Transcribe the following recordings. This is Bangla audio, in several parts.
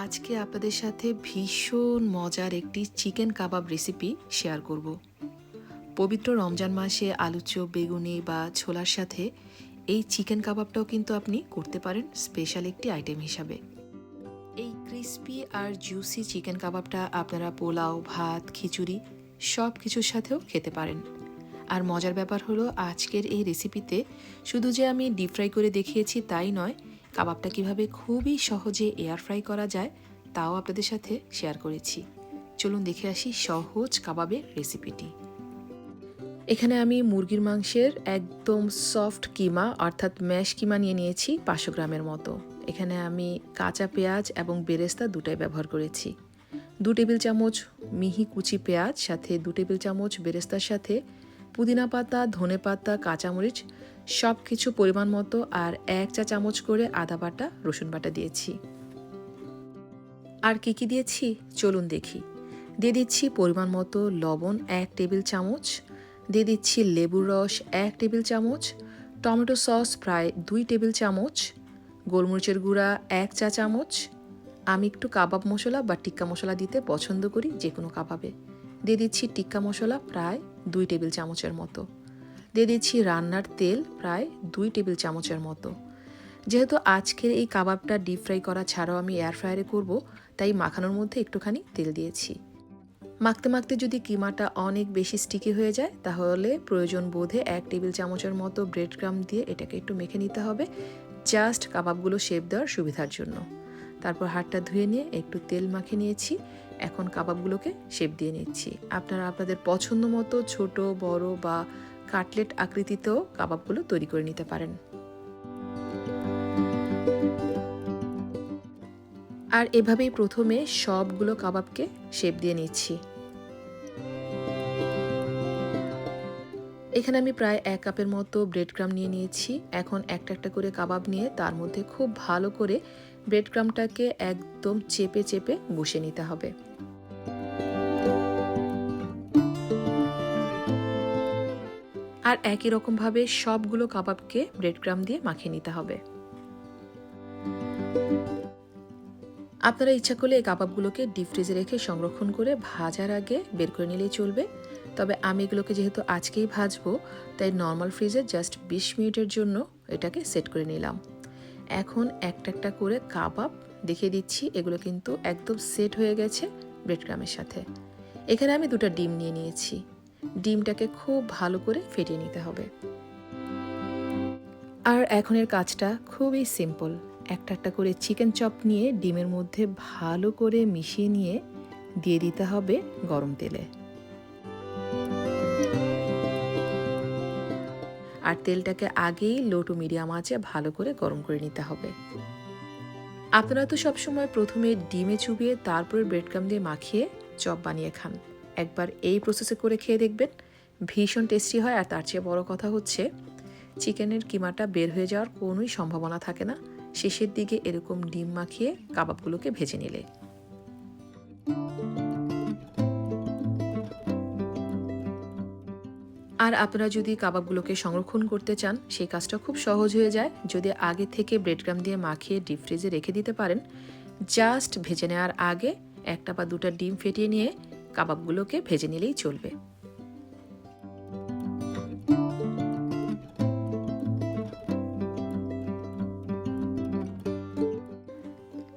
আজকে আপনাদের সাথে ভীষণ মজার একটি চিকেন কাবাব রেসিপি শেয়ার করব। পবিত্র রমজান মাসে আলু চপ, বেগুনি বা ছোলার সাথে এই চিকেন কাবাবটাও কিন্তু আপনি করতে পারেন স্পেশাল একটি আইটেম হিসাবে। এই ক্রিস্পি আর জুসি চিকেন কাবাবটা আপনারা পোলাও, ভাত, খিচুড়ি সব কিছুর সাথেও খেতে পারেন। আর মজার ব্যাপার হলো আজকের এই রেসিপিতে শুধু যে আমি ডিপ ফ্রাই করে দেখিয়েছি তাই নয় কাবাবটা কীভাবে খুবই সহজে এয়ার ফ্রাই করা যায়, তাও আপনাদের সাথে শেয়ার করেছি। চলুন দেখে আসি সহজ কাবাবের রেসিপিটি এখানে আমি মুরগির মাংসের একদম সফট কিমা, অর্থাৎ ম্যাশ কিমা নিয়ে নিয়েছি পাঁচশো গ্রামের মতো। এখানে আমি কাঁচা পেঁয়াজ এবং বেরেস্তা দুটাই ব্যবহার করেছি। দু টেবিল চামচ মিহি কুচি পেঁয়াজ, সাথে দু টেবিল চামচ বেরেস্তার সাথে পুদিনা পাতা, ধনে পাতা, কাঁচামরিচ সব কিছু পরিমাণ মতো আর এক চা চামচ করে আদা বাটা, রসুন বাটা দিয়েছি। আর কি কি দিয়েছি? চলুন দেখি। দিয়ে দিচ্ছি পরিমাণ মতো লবণ এক টেবিল চামচ, দিয়ে দিচ্ছি লেবুর রস এক টেবিল চামচ, টমেটো সস প্রায় দুই টেবিল চামচ, গোলমরিচের গুঁড়া এক চা চামচ। আমি একটু কাবাব মশলা বা টিক্কা মশলা দিতে পছন্দ করি যে কোনো কাবাবে। দিয়ে দিচ্ছি টিক্কা মশলা প্রায় দুই টেবিল চামচের মতো। দিয়ে দিচ্ছি রান্নার তেল প্রায় দুই টেবিল চামচের মতো। যেহেতু আজকের এই কাবাবটা ডিপ ফ্রাই করা ছাড়াও আমি এয়ার ফ্রায়ারে করব, তাই মাখানোর মধ্যে একটুখানি তেল দিয়েছি। মাখতে মাখতে যদি কিমাটা অনেক বেশি স্টিকি হয়ে যায়, তাহলে প্রয়োজন বোধে এক টেবিল চামচের মতো ব্রেড ক্রাম দিয়ে এটাকে একটু মেখে নিতে হবে জাস্ট কাবাবগুলো শেপ দেওয়ার সুবিধার জন্য। তারপর হাতটা ধুয়ে নিয়ে একটু তেল মাখে নিয়েছি। এখন কাবাবগুলোকে শেপ দিয়ে নিচ্ছি। আপনারা আপনাদের পছন্দ মতো ছোট, বড় বা কাটলেট আকৃতিতেও কাবাবগুলো তৈরি করে নিতে পারেন। আর এভাবেই প্রথমে সবগুলো কাবাবকে শেপ দিয়ে নিচ্ছি। এখানে আমি প্রায় এক কাপের মতো ব্রেড ক্রাম নিয়ে নিয়েছি। এখন একটা একটা করে কাবাব নিয়ে তার মধ্যে খুব ভালো করে ব্রেড ক্রামটাকে একদম চেপে চেপে বসে নিতে হবে। আর একই রকমভাবে সবগুলো কাবাবকে ব্রেড ক্রাম দিয়ে মাখিয়ে নিতে হবে। আপনারা ইচ্ছা করলে এই কাবাবগুলোকে ডিপ ফ্রিজে রেখে সংরক্ষণ করে ভাজার আগে বের করে নিলেই চলবে। তবে আমি এগুলোকে যেহেতু আজকেই ভাজবো, তাই নর্মাল ফ্রিজে জাস্ট বিশ মিনিটের জন্য এটাকে সেট করে নিলাম। এখন একটা একটা করে কাবাব দেখিয়ে দিচ্ছি। এগুলো কিন্তু একদম সেট হয়ে গেছে ব্রেড ক্রামের সাথে। এখানে আমি দুটো ডিম নিয়ে নিয়েছি। ডিমটাকে খুব ভালো করে ফেটিয়ে নিতে হবে। আর এখনের কাজটা খুবই সিম্পল। একটা একটা করে চিকেন চপ নিয়ে ডিমের মধ্যে ভালো করে মিশিয়ে নিয়ে দিয়ে দিতে হবে গরম তেলে। আর তেলটাকে আগেই লো টু মিডিয়াম আঁচে ভালো করে গরম করে নিতে হবে। আপনারা তো সবসময় প্রথমে ডিমে চুবিয়ে তারপরে ব্রেডক্রাম দিয়ে মাখিয়ে চপ বানিয়ে খান। একবার এই প্রসেসে করে খেয়ে দেখবেন, ভীষণ টেস্টি হয় আর তার চেয়ে বড় কথা হচ্ছে, চিকেনের কিমাটা বের হয়ে যাওয়ার কোনোই সম্ভাবনা থাকে না। শেষের দিকে এরকম ডিম মাখিয়ে কাবাবগুলোকে ভেজে নিলে। আর আপনারা যদি কাবাবগুলোকে সংরক্ষণ করতে চান, সেই কাজটা খুব সহজ হয়ে যায়। যদি আগে থেকে ব্রেডগ্রাম দিয়ে মাখিয়ে ডিপ ফ্রিজে রেখে দিতে পারেন জাস্ট ভেজে নেওয়ার আগে একটা বা দুটা ডিম ফেটিয়ে নিয়ে কাবাবগুলোকে ভেজে নিলেই চলবে।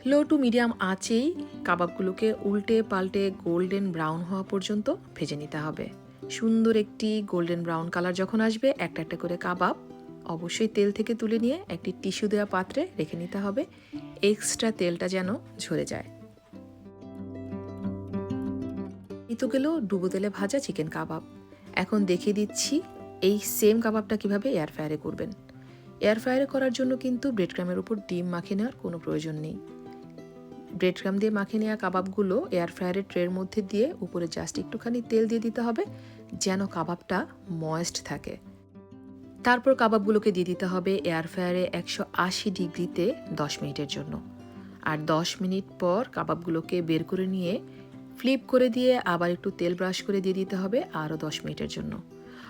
লো টু মিডিয়াম আঁচেই কাবাবগুলোকে উল্টে পাল্টে গোল্ডেন ব্রাউন হওয়া পর্যন্ত ভেজে নিতে হবে। সুন্দর একটি গোল্ডেন ব্রাউন কালার যখন আসবে, একটা একটা করে কাবাব অবশ্যই তেল থেকে তুলে নিয়ে একটি টিস্যু দেওয়া পাত্রে রেখে নিতে হবে। এক্সট্রা তেলটা যেন ঝরে যায়। এই তো গেল ডুবো তেলে ভাজা চিকেন কাবাব। এখন দেখিয়ে দিচ্ছি এই সেম কাবাবটা কীভাবে এয়ার ফ্রায়ারে করবেন। এয়ার ফ্রায়ারে করার জন্য কিন্তু ব্রেড ক্রামের উপর ডিম মাখিয়ে নেওয়ার কোনো প্রয়োজন নেই। ব্রেড ক্রাম দিয়ে মাখিয়ে নেওয়া কাবাবগুলো এয়ার ফ্রায়ারের ট্রের মধ্যে দিয়ে উপরে জাস্ট একটুখানি তেল দিয়ে দিতে হবে। যেন কাবাবটা ময়েস্ট থাকে। তারপর কাবাবগুলোকে দিয়ে দিতে হবে এয়ার ফ্রায়ারে একশো আশি ডিগ্রিতে দশ মিনিটের জন্য। আর দশ মিনিট পর কাবাবগুলোকে বের করে নিয়ে ফ্লিপ করে দিয়ে আবার একটু তেল ব্রাশ করে দিয়ে দিতে হবে আরও দশ মিনিটের জন্য।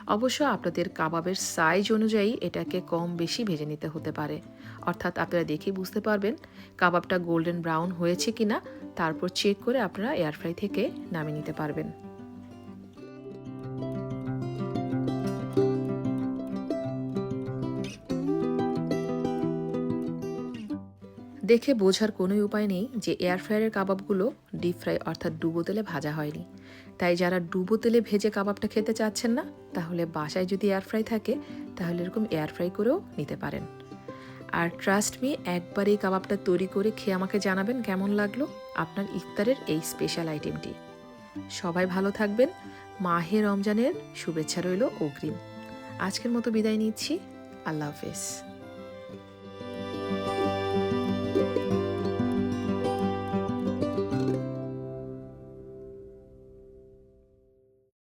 অবশ্য আপনাদের কাবাবের সাইজ অনুযায়ী এটাকে কম বেশি ভেজে নিতে হতে পারে। অর্থাৎ আপনারা দেখেই বুঝতে পারবেন কাবাবটা গোল্ডেন ব্রাউন হয়েছে কিনা, তারপর চেক করে আপনারা এয়ার ফ্রাই থেকে নামিয়ে নিতে পারবেন। দেখে বোঝার কোনোই উপায় নেই যে এয়ার ফ্রায়ারের কাবাবগুলো ডিপ ফ্রাই অর্থাৎ ডুবো তেলে ভাজা হয়নি। তাই যারা ডুবো তেলে ভেজে কাবাবটা খেতে চাচ্ছেন না, তাহলে বাসায় যদি এয়ার ফ্রাই থাকে, তাহলে এরকম এয়ার ফ্রাই করেও নিতে পারেন। আর ট্রাস্ট মি একবার এই কাবাবটা তৈরি করে খেয়ে আমাকে জানাবেন কেমন লাগল আপনার ইফতারের এই স্পেশাল আইটেমটি সবাই ভালো থাকবেন, মাহে রমজানের শুভেচ্ছা রইল অগ্রিম। আজকের মতো বিদায় নিচ্ছি, আল্লাহ হাফেজ।